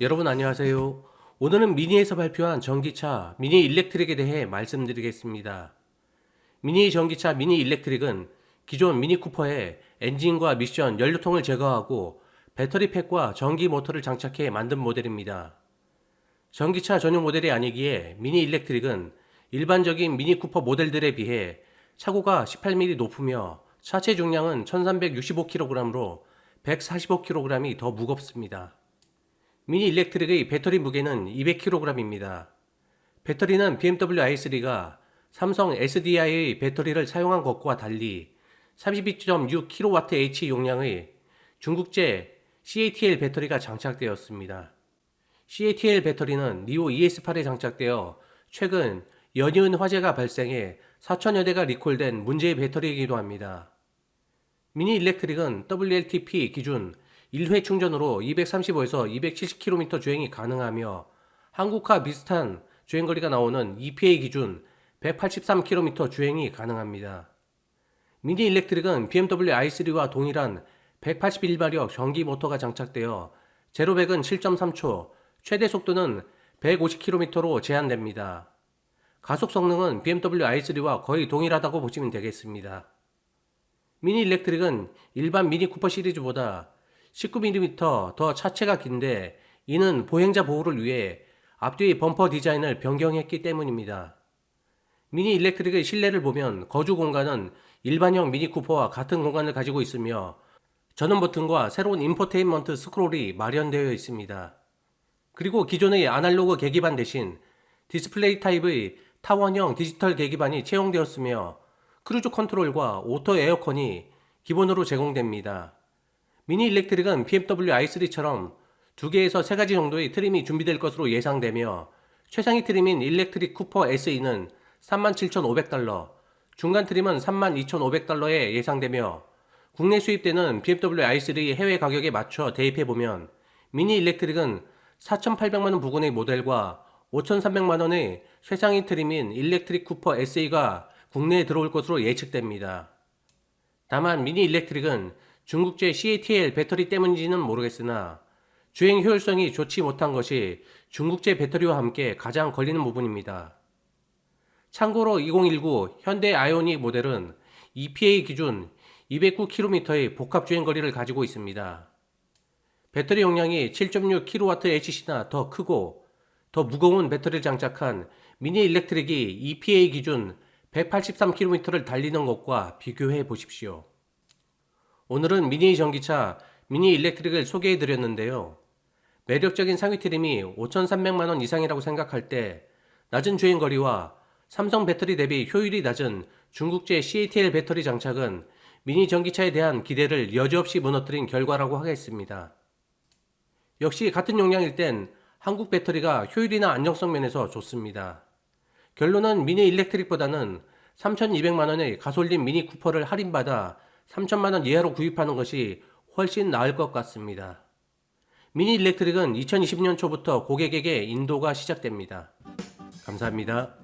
여러분 안녕하세요. 오늘은 미니에서 발표한 전기차 미니 일렉트릭에 대해 말씀드리겠습니다. 미니 전기차 미니 일렉트릭은 기존 미니 쿠퍼의 엔진과 미션 연료통을 제거하고 배터리 팩과 전기 모터를 장착해 만든 모델입니다. 전기차 전용 모델이 아니기에 미니 일렉트릭은 일반적인 미니 쿠퍼 모델들에 비해 차고가 18mm 높으며 차체 중량은 1365kg으로 145kg이 더 무겁습니다. 미니 일렉트릭의 배터리 무게는 200kg입니다. 배터리는 BMW i3가 삼성 SDI의 배터리를 사용한 것과 달리 32.6kWh 용량의 중국제 CATL 배터리가 장착되었습니다. CATL 배터리는 리오 ES8에 장착되어 최근 연이은 화재가 발생해 4천여 대가 리콜된 문제의 배터리이기도 합니다. 미니 일렉트릭은 WLTP 기준 1회 충전으로 235에서 270km 주행이 가능하며 한국화 비슷한 주행거리가 나오는 EPA 기준 183km 주행이 가능합니다. 미니 일렉트릭은 BMW i3와 동일한 181마력 전기 모터가 장착되어 제로백은 7.3초, 최대 속도는 150km로 제한됩니다. 가속 성능은 BMW i3와 거의 동일하다고 보시면 되겠습니다. 미니 일렉트릭은 일반 미니 쿠퍼 시리즈보다 19mm 더 차체가 긴데 이는 보행자 보호를 위해 앞뒤 범퍼 디자인을 변경했기 때문입니다. 미니 일렉트릭의 실내를 보면 거주 공간은 일반형 미니 쿠퍼와 같은 공간을 가지고 있으며 전원 버튼과 새로운 인포테인먼트 스크롤이 마련되어 있습니다. 그리고 기존의 아날로그 계기판 대신 디스플레이 타입의 타원형 디지털 계기판이 채용되었으며 크루즈 컨트롤과 오토 에어컨이 기본으로 제공됩니다. 미니 일렉트릭은 BMW i3처럼 두 개에서 세 가지 정도의 트림이 준비될 것으로 예상되며 최상위 트림인 일렉트릭 쿠퍼 SE는 37,500달러, 중간 트림은 32,500달러에 예상되며 국내 수입되는 BMW i3 해외 가격에 맞춰 대입해 보면 미니 일렉트릭은 4,800만 원 부근의 모델과 5,300만 원의 최상위 트림인 일렉트릭 쿠퍼 SE가 국내에 들어올 것으로 예측됩니다. 다만 미니 일렉트릭은 중국제 CATL 배터리 때문인지는 모르겠으나 주행 효율성이 좋지 못한 것이 중국제 배터리와 함께 가장 걸리는 부분입니다. 참고로 2019 현대 아이오닉 모델은 EPA 기준 209km의 복합 주행 거리를 가지고 있습니다. 배터리 용량이 7.6kWh나 더 크고 더 무거운 배터리를 장착한 미니 일렉트릭이 EPA 기준 183km를 달리는 것과 비교해 보십시오. 오늘은 미니 전기차 미니 일렉트릭을 소개해 드렸는데요. 매력적인 상위 트림이 5,300만원 이상이라고 생각할 때 낮은 주행 거리와 삼성 배터리 대비 효율이 낮은 중국제 CATL 배터리 장착은 미니 전기차에 대한 기대를 여지없이 무너뜨린 결과라고 하겠습니다. 역시 같은 용량일 땐 한국 배터리가 효율이나 안정성 면에서 좋습니다. 결론은 미니 일렉트릭보다는 3,200만원의 가솔린 미니 쿠퍼를 할인받아 3천만 원 이하로 구입하는 것이 훨씬 나을 것 같습니다. 미니 일렉트릭은 2020년 초부터 고객에게 인도가 시작됩니다. 감사합니다.